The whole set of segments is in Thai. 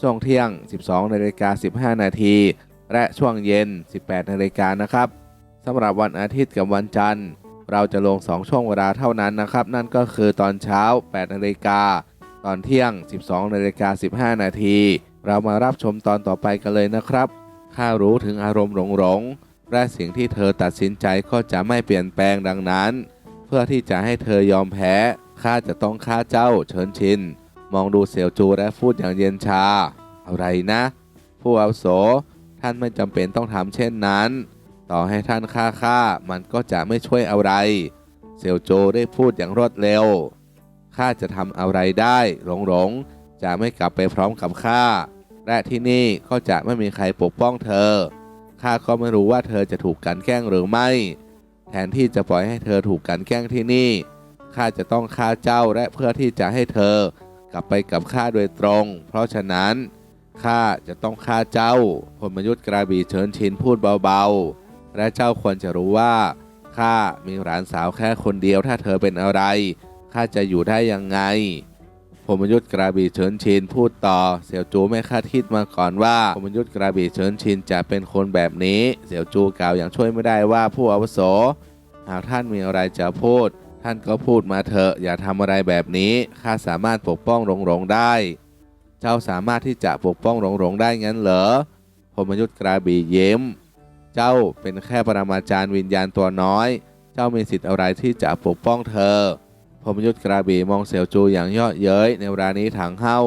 ช่วงเที่ยง 12นาฬิกา15 นาที และช่วงเย็น 18นาฬิกานะครับสำหรับวันอาทิตย์กับวันจันทร์ เราจะลง 2 ช่วงเวลาเท่านั้นนะครับ นั่นก็คือตอนเช้า 8นาฬิกาตอนเที่ยง 12นาฬิกา15 นาที เรามารับชมตอนต่อไปกันเลยนะครับ ข้ารู้ถึงอารมณ์หลงหลงๆและสิ่งที่เธอตัดสินใจก็จะไม่เปลี่ยนแปลงดังนั้น เพื่อที่จะให้เธอยอมแพ้ ข้าจะต้องฆ่าเจ้าเฉินชิน มองดูเสี่ยวจูและพูดอย่างเย็นชา อะไรนะ ผู้อาวุโส ท่านไม่จำเป็นต้องทำเช่นนั้น ต่อให้ท่านฆ่าข้ามันก็จะไม่ช่วยอะไร เสี่ยวโจได้พูดอย่างรวดเร็ว ข้าจะทำอะไรได้หลงหลงๆจะไม่กลับไปพร้อมกับข้า และที่นี่ก็จะไม่มีใครปกป้องเธอ ข้าก็ไม่รู้ว่าเธอจะถูกกันแกล้งหรือไม่ แทนที่จะปล่อยให้เธอถูกกันแกล้งที่นี่ ข้าจะต้องฆ่าเจ้าและเพื่อที่จะให้เธอ กลับไปกับข้าโดยตรง เพราะฉะนั้นข้าจะต้องฆ่าเจ้าพลมยุทธกระบี่เชิญชินพูดเบาๆ และเจ้าควรจะรู้ว่าข้ามีหลานสาวแค่คนเดียวถ้าเธอเป็นอะไรข้าจะอยู่ได้ยังไงพมยุทธกระบี่เฉินชินพูดต่อ เสี่ยวจูไม่คาดคิดมาก่อนว่าพมยุทธกระบี่เฉินชินจะเป็นคนแบบนี้ เสี่ยวจูกล่าวอย่างช่วยไม่ได้ว่าผู้อาวุโส หากท่านมีอะไรจะพูด ท่านก็พูดมาเถอะอย่าทำอะไรแบบนี้ข้าสามารถปกป้องหลงหลงได้ เจ้าสามารถที่จะปกป้องหลงหลงได้งั้นเหรอพมยุทธกระบี่ยิ้มเจ้าเป็นแค่ปรมาจารย์วิญญาณตัวน้อย เจ้ามีสิทธิ์อะไรที่จะปกป้องเธอพมยุทธกระบี่มองเสี่ยวจูอย่างเย่อเย้ยในเวลานี้ถังเฮา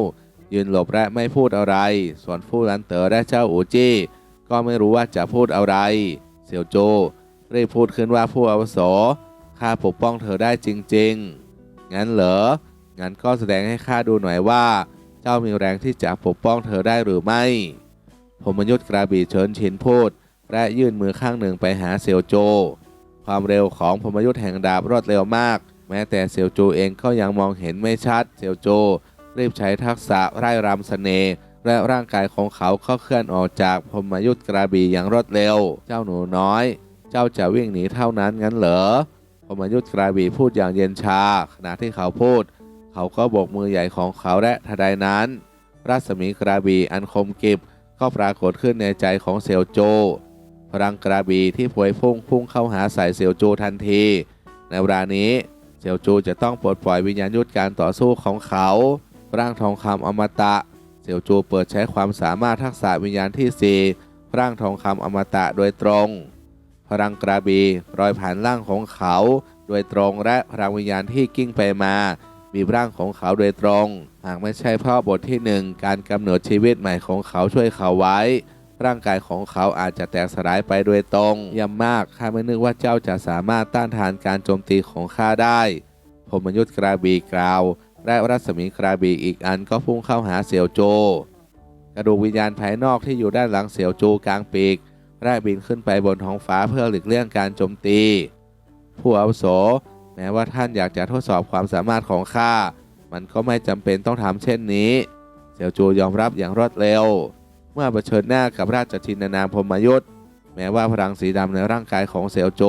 ยืนหลบและไม่พูดอะไร ส่วนผู้ลันเต๋อและเจ้าอูจี้ก็ไม่รู้ว่าจะพูดอะไร เสี่ยวจูรีบพูดขึ้นว่าผู้อาวุโส ข้าปกป้องเธอได้จริง ๆ งั้นเหรอ งั้นก็แสดงให้ข้าดูหน่อยว่า เจ้ามีแรงที่จะปกป้องเธอได้หรือไม่พมยุทธกระบี่เฉินชินพูด และยื่นมือข้างหนึ่งไปหาเสี่ยวโจ ความเร็วของพมยุทธแห่งดาบรวดเร็วมาก แม้แต่เสี่ยวโจเองก็ยังมองเห็นไม่ชัดเสี่ยวโจ รีบใช้ทักษะไร่รำเสน่ห์และร่างกายของเขาก็เคลื่อนออกจากพมยุทธกระบี่อย่างรวดเร็ว เจ้าหนูน้อย เจ้าจะวิ่งหนีเท่านั้นงั้นเหรอ พมยุทธกระบี่พูดอย่างเย็นชา ขณะที่เขาพูด เขาก็โบกมือใหญ่ของเขาและทันใดนั้น รัศมีกระบี่อันคมกิบก็ปรากฏขึ้นในใจของเซียวโจ พลังกระบี่ที่พวยพุ่งพุ่งเข้าหาใส่เซียวโจทันที ในเวลานี้เซียวโจจะต้องปลดปล่อยวิญญาณยุทธการต่อสู้ของเขาร่างทองคำอมตะ เซียวโจเปิดใช้ความสามารถทักษะวิญญาณที่4ร่างทองคำอมตะโดยตรง พลังกระบีรอยผ่านร่างของเขา โดยตรงและพลังวิญญาณที่กิ้งไปมามีร่างของเขาโดยตรง หากไม่ใช่เพราะบทที่หนึ่งการกำเนิดชีวิตใหม่ของเขาช่วยเขาไว้ ร่างกายของเขาอาจจะแตกสลายไปโดยตรงย่ำมากข้าไม่นึกว่าเจ้าจะสามารถต้านทานการโจมตีของข้าได้ผมยุทธกราบีกล่าวและรัศมีกราบีอีกอันก็พุ่งเข้าหาเสี่ยวโจ กระดูกวิญญาณภายนอกที่อยู่ด้านหลังเสี่ยวโจกลางปีก ได้บินขึ้นไปบนท้องฟ้าเพื่อหลีกเลี่ยงการโจมตี ผู้อาวุโส แม้ว่าท่านอยากจะทดสอบความสามารถของข้า มันก็ไม่จำเป็นต้องทำเช่นนี้เสี่ยวจูยอมรับอย่างรวดเร็ว เมื่อเผชิญหน้ากับราชทินนามพรมยุทธแม้ว่าพลังสีดำในร่างกายของเสี่ยวโจ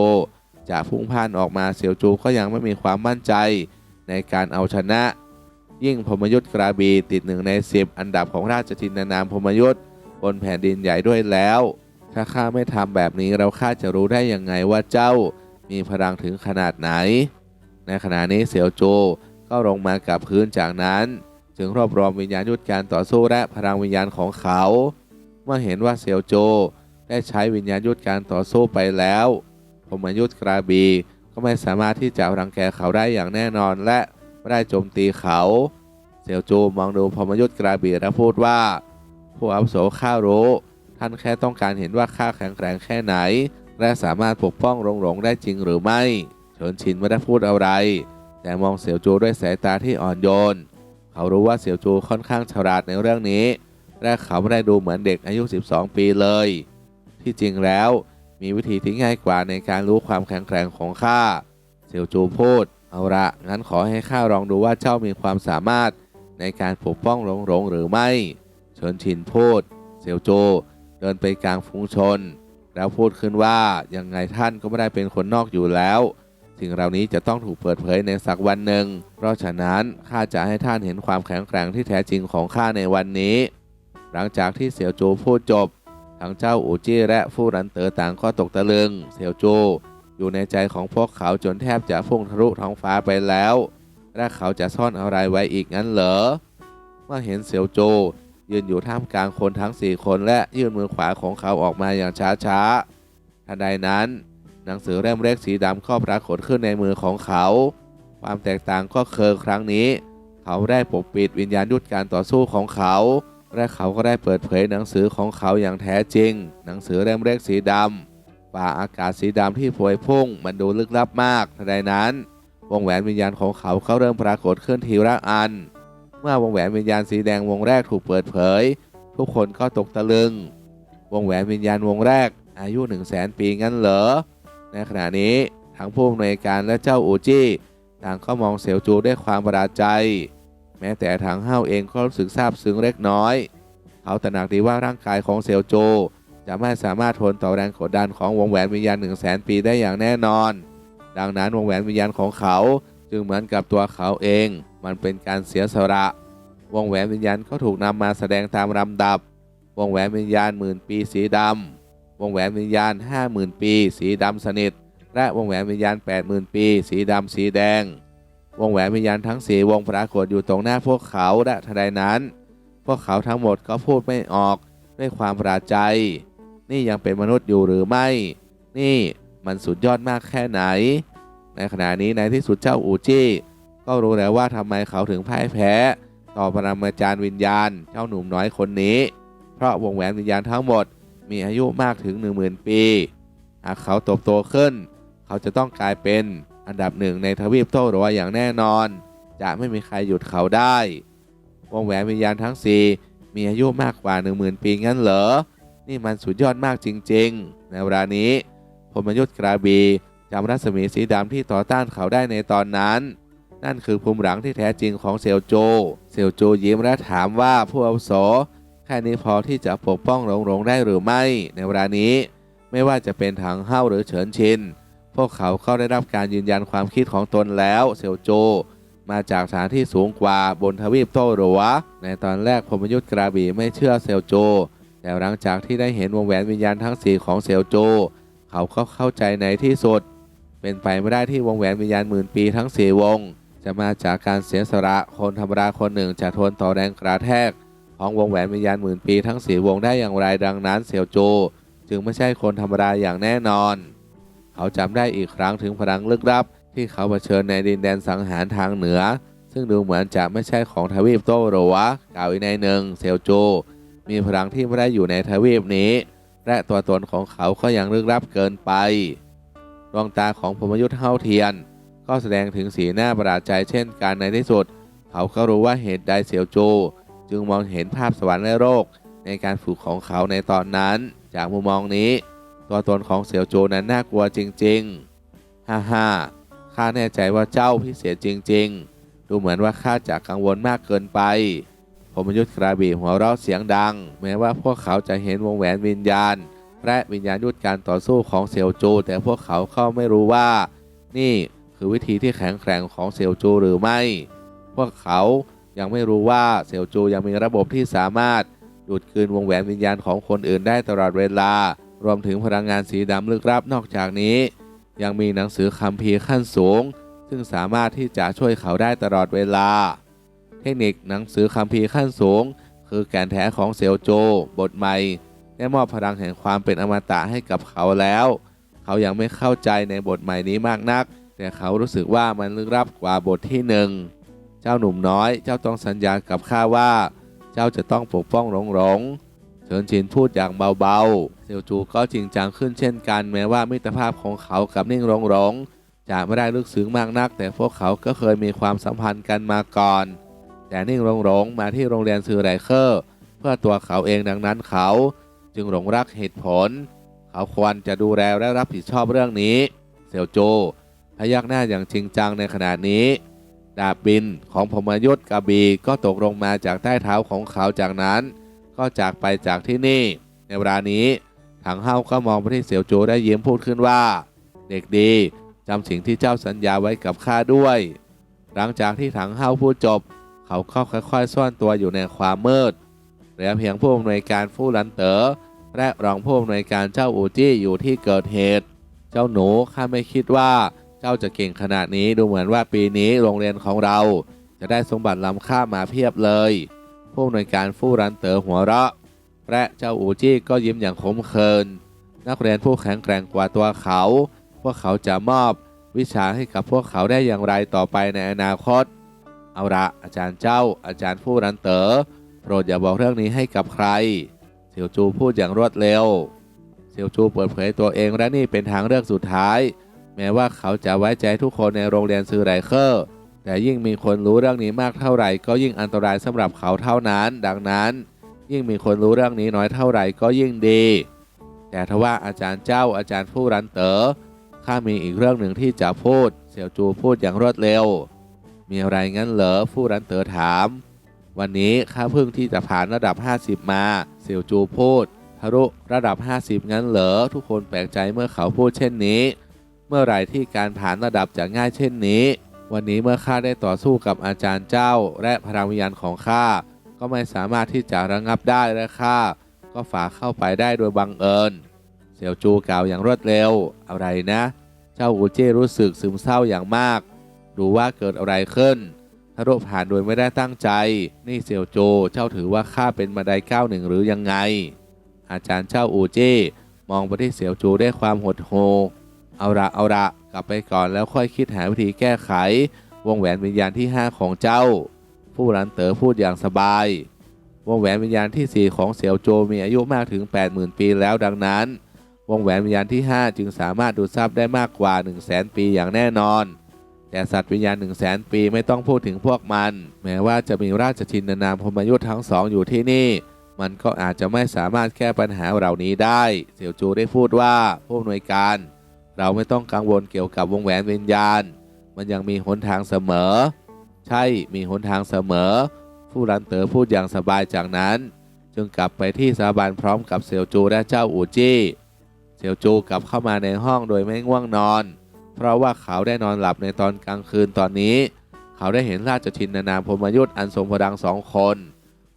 จะพุ่งพ่านออกมาเสี่ยวจูก็ยังไม่มีความมั่นใจในการเอาชนะ ยิ่งพรมยุทธกราบีติดหนึ่งในสิบอันดับของราชทินนามพรมยุทธบนแผ่นดินใหญ่ด้วยแล้ว ถ้าข้าไม่ทำแบบนี้เราข้าจะรู้ได้ยังไงว่าเจ้ามีพลังถึงขนาดไหน ในขณะนี้เสี่ยวโจก็ลงมากับพื้นจากนั้น จึงรวบรวมวิญญาณยุทธการต่อสู้และพลังวิญญาณของเขา เมื่อเห็นว่าเสี่ยวโจได้ใช้วิญญาณยุทธการต่อสู้ไปแล้วพมยุทธกระบีก็ไม่สามารถที่จะรังแกเขาได้อย่างแน่นอนและไม่ได้โจมตีเขา เสี่ยวโจมองดูพมยุทธกระบีและพูดว่า ผู้อาวุโสข้ารู้ ท่านแค่ต้องการเห็นว่าข้าแข็งแกร่งแค่ไหน และสามารถปกป้องรงหลงได้จริงหรือไม่เฉินชินไม่ได้พูดอะไร แต่มองเสี่ยวจูด้วยสายตาที่อ่อนโยน เขารู้ว่าเสี่ยวจูค่อนข้างฉลาดในเรื่องนี้ และเขาไม่ได้ดูเหมือนเด็กอายุ 12 ปีเลย ที่จริงแล้วมีวิธีที่ง่ายกว่าในการรู้ความแข็งแกร่งของข้าเสี่ยวจูพูด เอาละงั้นขอให้ข้าลองดูว่าเจ้ามีความสามารถในการปกป้องรงหลงหรือไม่เฉินชินพูด เสี่ยวโจ เดินไปกลางฝูงชน แล้วพูดขึ้นว่ายังไงท่านก็ไม่ได้เป็นคนนอกอยู่แล้วสิ่งเหล่านี้จะต้องถูกเปิดเผยในสักวันหนึ่ง เพราะฉะนั้นข้าจะให้ท่านเห็นความแข็งแกร่งที่แท้จริงของข้าในวันนี้ หลังจากที่เสี่ยวโจพูดจบ ทั้งเจ้าอูจี้และฟู่รันเต๋อต่างก็ตกตะลึง เสี่ยวโจอยู่ในใจของพวกเขาจนแทบจะพุ่งทะลุท้องฟ้าไปแล้ว และเขาจะซ่อนอะไรไว้อีกงั้นเหรอ เมื่อเห็นเสี่ยวโจ ยืนอยู่ท่ามกลางคนทั้ง4คนและยื่นมือขวาของเขาออกมาอย่างช้าๆทันใดนั้น หนังสือเล่มเล็กสีดำก็ปรากฏขึ้นในมือของเขา ความแตกต่างก็คือครั้งนี้ เขาได้ปกปิดวิญญาณยุทธการต่อสู้ของเขา และเขาก็ได้เปิดเผยหนังสือของเขาอย่างแท้จริง หนังสือเล่มเล็กสีดำป่าอากาศสีดำที่พวยพุ่ง มันดูลึกลับมากทันใดนั้น วงแหวนวิญญาณของเขาเขาเริ่มปรากฏขึ้นทีละอัน เมื่อวงแหวนวิญญาณสีแดงวงแรกถูกเปิดเผย ทุกคนก็ตกตะลึง วงแหวนวิญญาณวงแรก อายุ1 0 0 0 0แสนปีงั้นเหรอ ในขณะนี้ทั้งผู้อำนวยการและเจ้าอูจี้ต่างก็มองเสียวจูด้วยความประหลาดใจ แม้แต่ทางเฮาเองก็รู้สึกซาบซึ้งเล็กน้อย เขาตระหนักดีว่าร่างกายของเสียวโจจะไม่สามารถทนต่อแรงกดดันของวงแหวนวิญญาณ1 0 0 0 0แสนปีได้อย่างแน่นอน ดังนั้นวงแหวนวิญญาณของเขาจึงเหมือนกับตัวเขาเอง มันเป็นการเสียสละวงแหวนวิญญาณก็ถูกนำมาแสดงตามลำดับ วงแหวนวิญญาณหมื่นปีสีดำวงแหวนวิญญาณ 50,000 ปี สีดำสนิท และวงแหวนวิญญาณ 80,000 ปี สีดำสีแดง วงแหวนวิญญาณทั้งสีวงปรากฏอยู่ตรงหน้าพวกเขาและทันใดนั้น พวกเขาทั้งหมดก็พูดไม่ออกด้วยความประหลาดใจ นี่ยังเป็นมนุษย์อยู่หรือไม่ นี่มันสุดยอดมากแค่ไหน ในขณะนี้ในที่สุดเจ้าอูจี้ ก็รู้แล้วว่าทำไมเขาถึงพ่ายแพ้ ต่อปรมาจารย์วิญญาณเจ้าหนุ่มน้อยคนนี้ เพราะวงแหวนวิญญาณทั้งหมดมีอายุมากถึง 10,000 ปี หากเขาโตบโตขึ้น เขาจะต้องกลายเป็นอันดับหนึ่งในทวีปโตรัวอย่างแน่นอน จะไม่มีใครหยุดเขาได้ วงแหวนวิญญาณทั้งสี่มีอายุมากกว่า 10,000 ปีงั้นเหรอ นี่มันสุดยอดมากจริง ๆ ในเวลานี้พลมยุทธกราบีจำรัศมีสีดำที่ต่อต้านเขาได้ในตอนนั้น นั่นคือภูมิหลังที่แท้จริงของเซียวโจ เซียวโจยิ้มและถามว่าผู้อาวุโสแค่นี้พอที่จะปกป้องหลงหลงได้หรือไม่ ในเวลานี้ ไม่ว่าจะเป็นถังเฮ้าหรือเฉินชิน พวกเขาก็ได้รับการยืนยันความคิดของตนแล้วเซียวโจ มาจากสถานที่สูงกว่าบนทวีปโตหรัว ในตอนแรกพมยุทธกระบี่ไม่เชื่อเซียวโจ แต่หลังจากที่ได้เห็นวงแหวนวิญญาณทั้งสี่ของเซียวโจ เขาก็เข้าใจในที่สุด เป็นไปไม่ได้ที่วงแหวนวิญญาณหมื่นปีทั้งสี่วง จะมาจากการเสียสละคนธรรมดาคนหนึ่งจะทนต่อแรงกระแทก ของวงแหวนวิญญาณหมื่นปีทั้งสี่วงได้อย่างไรดังนั้นเสี่ยวโจ จึงไม่ใช่คนธรรมดาอย่างแน่นอน เขาจำได้อีกครั้งถึงพลังลึกลับ ที่เขาเผชิญในดินแดนสังหารทางเหนือ ซึ่งดูเหมือนจะไม่ใช่ของทวีปโตโรวะกล่าวอีกในหนึ่งเซียวโจ มีพลังที่ไม่ได้อยู่ในทวีปนี้ และตัวตนของเขาก็ยังลึกลับเกินไปดวงตาของพมยุทธ์เฮาเทียน ก็แสดงถึงสีหน้าประหลาดใจเช่นกันในที่สุด เขาก็รู้ว่าเหตุใดเสี่ยวโจ จึงมองเห็นภาพสวรรค์และโลกในการฝึกของเขาในตอนนั้น จากมุมมองนี้ตัวตนของเสี่ยวโจนั้นน่ากลัวจริงๆ ฮ่าฮ่าข้าแน่ใจว่าเจ้าพิเศษจริง ๆ ดูเหมือนว่าข้าจะกังวลมากเกินไป ผมยุทธกระบี่หัวเราะเสียงดัง แม้ว่าพวกเขาจะเห็นวงแหวนวิญญาณ และวิญญาณยุทธการต่อสู้ของเสี่ยวโจ แต่พวกเขาก็ไม่รู้ว่า นี่ คือวิธีที่แข็งแกร่งของเสี่ยวโจหรือไม่ พวกเขายังไม่รู้ว่าเสี่ยวโจยังมีระบบที่สามารถดูดคืนวงแหวนวิญญาณของคนอื่นได้ตลอดเวลา รวมถึงพลังงานสีดำลึกลับนอกจากนี้ ยังมีหนังสือคัมภีร์ขั้นสูง ซึ่งสามารถที่จะช่วยเขาได้ตลอดเวลา เทคนิคหนังสือคัมภีร์ขั้นสูง คือแก่นแท้ของเซียวโจ บทใหม่ได้มอบพลังแห่งความเป็นอมตะให้กับเขาแล้ว เขายังไม่เข้าใจในบทใหม่นี้มากนัก แต่เขารู้สึกว่ามันลึกลับกว่าบทที่หนึ่งเจ้าหนุ่มน้อย เจ้าต้องสัญญากับข้าว่า เจ้าจะต้องปกป้องหลงหลงเฉินชินพูดอย่างเบาๆเซียวจูก็จริงจังขึ้นเช่นกันแม้ว่ามิตรภาพของเขากับนิ่งหลงหลงจะไม่ได้ลึกซึ้งมากนัก แต่พวกเขาก็เคยมีความสัมพันธ์กันมาก่อน แต่นิ่งหลงหลงมาที่โรงเรียนซือไรเคอร์ เพื่อตัวเขาเองดังนั้นเขา จึงหลงรักเหตุผล เขาควรจะดูแลและรับผิดชอบเรื่องนี้ เซียวโจ พยักหน้าอย่างจริงจังในขณะนี้ ดาบบินของพมยุทธกระบีก็ตกลงมาจากใต้เท้าของเขาจากนั้น ก็จากไปจากที่นี่ ในเวลานี้ถังเฮาก็มองไปที่เสี่ยวโจได้ยิ้มพูดขึ้นว่า เด็กดีจำสิ่งที่เจ้าสัญญาไว้กับข้าด้วย หลังจากที่ถังเฮาพูดจบ เขาก็ค่อยๆ ซ่อนตัวอยู่ในความมืดเหลือเพียงผู้อำนวยการฟู่หลันเต๋อและรองผู้อำนวยการเจ้าอูจี้อยู่ที่เกิดเหตุ เจ้าหนูข้าไม่คิดว่า เจ้าจะเก่งขนาดนี้ดูเหมือนว่าปีนี้โรงเรียนของเราจะได้สมบัติล้ำค่ามาเพียบเลย ผู้อำนวยการฟู่รันเต๋อหัวเราะ และเจ้าอูจี้ก็ยิ้มอย่างขมขื่นนักเรียนผู้แข็งแกร่งกว่าตัวเขา พวกเขาจะมอบวิชาให้กับพวกเขาได้อย่างไรต่อไปในอนาคต เอาละอาจารย์เจ้า อาจารย์ผู้รันเต๋อโปรดอย่าบอกเรื่องนี้ให้กับใคร เสี่ยวจูพูดอย่างรวดเร็ว เสี่ยวจูเปิดเผยตัวเองและนี่เป็นทางเลือกสุดท้าย แม้ว่าเขาจะไว้ใจทุกคนในโรงเรียนซือไรเคอร์แต่ยิ่งมีคนรู้เรื่องนี้มากเท่าไหร่ ก็ยิ่งอันตรายสำหรับเขาเท่านั้น ดังนั้น ยิ่งมีคนรู้เรื่องนี้น้อยเท่าไหร่ก็ยิ่งดี แต่ทว่าอาจารย์เจ้าอาจารย์ผู้รันเต๋อข้ามีอีกเรื่องหนึ่งที่จะพูด เสี่ยวจูพูดอย่างรวดเร็ว มีอะไรงั้นเหรอผู้รันเต๋อถาม วันนี้ข้าเพิ่งที่จะผ่านระดับ 50 มา เสี่ยวจูพูดทะลุระดับ 50 งั้นเหรอทุกคนแปลกใจเมื่อเขาพูดเช่นนี้ เมื่อไหร่ที่การผ่านระดับจะง่ายเช่นนี้ วันนี้เมื่อข้าได้ต่อสู้กับอาจารย์เจ้า และพลังวิญญาณของข้าก็ไม่สามารถที่จะระงับได้และข้าก็ฝ่าเข้าไปได้โดยบังเอิญเสี่ยวจูกล่าวอย่างรวดเร็วอะไรนะ เจ้าอูเจ้รู้สึกซึมเศร้าอย่างมาก ดูว่าเกิดอะไรขึ้นทะลุผ่านโดยไม่ได้ตั้งใจ นี่เสี่ยวโจ เจ้าถือว่าข้าเป็นบันไดก้าวหนึ่งหรือยังไง อาจารย์เจ้าอูเจ้มองไปที่เสี่ยวจูด้วยความหดหู่ เอาละเอาละกลับไปก่อนแล้วค่อยคิดหาวิธีแก้ไข วงแหวนวิญญาณที่ 5 ของเจ้า ผู้รันเต๋อพูดอย่างสบาย วงแหวนวิญญาณที่ 4 ของเสี่ยวโจมีอายุมากถึง 80,000 ปีแล้วดังนั้น วงแหวนวิญญาณที่ 5 จึงสามารถดูดซับได้มากกว่า 1 0 0 0 0แปีอย่างแน่นอน แต่สัตว์วิญญาณ 1 0 0 0 0แปีไม่ต้องพูดถึงพวกมัน แม้ว่าจะมีราชชินนามพมยุทธ์ทั้งสองอยู่ที่นี่ มันก็อาจจะไม่สามารถแก้ปัญหาเหล่านี้ได้ เสี่ยวโจได้พูดว่าผู้อำนวยการ เราไม่ต้องกังวลเกี่ยวกับวงแหวนวิญญาณ มันยังมีหนทางเสมอ ใช่มีหนทางเสมอ ผู้รันเต๋อพูดอย่างสบายจากนั้น จึงกลับไปที่สถาบันพร้อมกับเสี่ยวจูและเจ้าอูจี้เสี่ยวจูกลับเข้ามาในห้องโดยไม่ง่วงนอน เพราะว่าเขาได้นอนหลับในตอนกลางคืนตอนนี้ เขาได้เห็นราชชินนามพมยุทธ์อันทรงพลังสองคน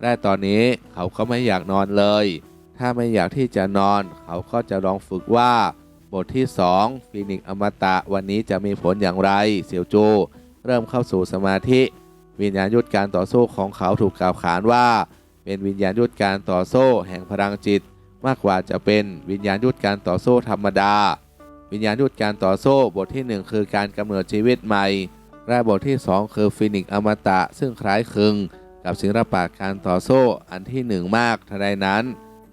และตอนนี้เขาก็ไม่อยากนอนเลย ถ้าไม่อยากที่จะนอน เขาก็จะลองฝึกว่า บทที่ 2 ฟีนิกอมตะวันนี้จะมีผลอย่างไรเสี่ยวจูเริ่มเข้าสู่สมาธิ วิญญาณยุทธการต่อสู้ของเขาถูกกล่าวขานว่า เป็นวิญญาณยุทธการต่อสู้แห่งพลังจิต มากกว่าจะเป็นวิญญาณยุทธการต่อสู้ธรรมดา วิญญาณยุทธการต่อสู้บทที่ 1 คือการกำเนิดชีวิตใหม่และบทที่ 2 คือฟีนิกอมตะซึ่งคล้ายคลึงกับศิลปะการต่อสู้อันที่หนึ่งมากทันใดนั้น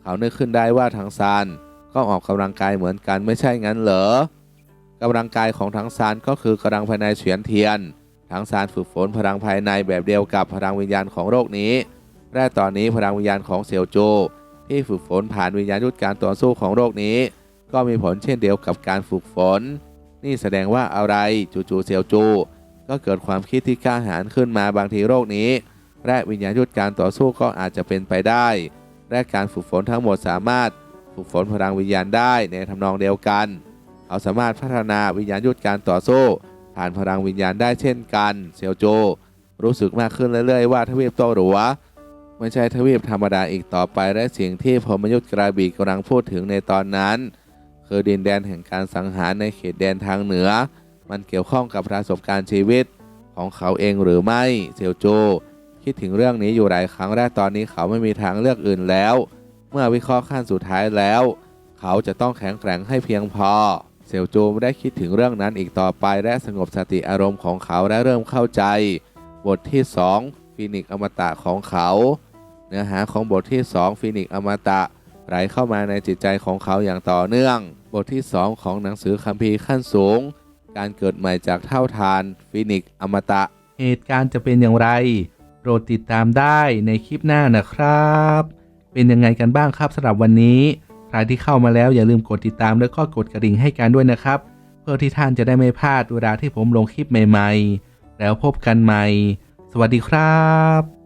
เขานึกขึ้นได้ว่าทางซาน ก็ออกกำลังกายเหมือนกันไม่ใช่งั้นเหรอกำลังกายของทางซานก็คือกำลังภายในเฉียนเทียนทางซานฝึกฝนพลังภายในแบบเดียวกับพลังวิญญาณของโลกนี้และตอนนี้พลังวิญญาณของเสี่ยวโจที่ฝึกฝนผ่านวิญญาณยุทธการต่อสู้ของโลกนี้ ก็มีผลเช่นเดียวกับการฝึกฝน นี่แสดงว่าอะไรจู่ๆเสี่ยวจูก็เกิดความคิดที่กล้าหาญขึ้นมาบางทีโลกนี้ และวิญญาณยุทธการต่อสู้ก็อาจจะเป็นไปได้ และการฝึกฝนทั้งหมดสามารถ ฝึกฝนพลังวิญญาณได้ในทำนองเดียวกัน เขาสามารถพัฒนาวิญญาณยุทธการต่อสู้ผ่านพลังวิญญาณได้เช่นกันเซียวโจ รู้สึกมากขึ้นเรื่อยๆว่าทวีปโตหรัวไม่ใช่ทวีปธรรมดาอีกต่อไปและสิ่งที่พมยุทธกระบี่กำลังพูดถึงในตอนนั้น คือดินแดนแห่งการสังหารในเขตแดนทางเหนือ มันเกี่ยวข้องกับประสบการณ์ชีวิตของเขาเองหรือไม่เซียวโจ คิดถึงเรื่องนี้อยู่หลายครั้งและตอนนี้เขาไม่มีทางเลือกอื่นแล้ว เมื่อวิเคราะห์ขั้นสุดท้ายแล้ว เขาจะต้องแข็งแกร่งให้เพียงพอ เสี่ยวจูไม่ได้คิดถึงเรื่องนั้นอีกต่อไปและสงบสติอารมณ์ของเขาและเริ่มเข้าใจ บทที่ 2 ฟินิกอมตะของเขา เนื้อหาของบทที่ 2 ฟินิกอมตะไหลเข้ามาในจิตใจของเขาอย่างต่อเนื่อง บทที่ 2 ของหนังสือคัมภีร์ขั้นสูง การเกิดใหม่จากเท่าทาน ฟินิกอมตะ เหตุการณ์จะเป็นอย่างไร โปรดติดตามได้ในคลิปหน้านะครับ เป็นยังไงกันบ้างครับสำหรับวันนี้ใครที่เข้ามาแล้วอย่าลืมกดติดตามและก็กดกระดิ่งให้กันด้วยนะครับ เพื่อที่ท่านจะได้ไม่พลาดเวลาที่ผมลงคลิปใหม่ ๆ แล้วพบกันใหม่ สวัสดีครับ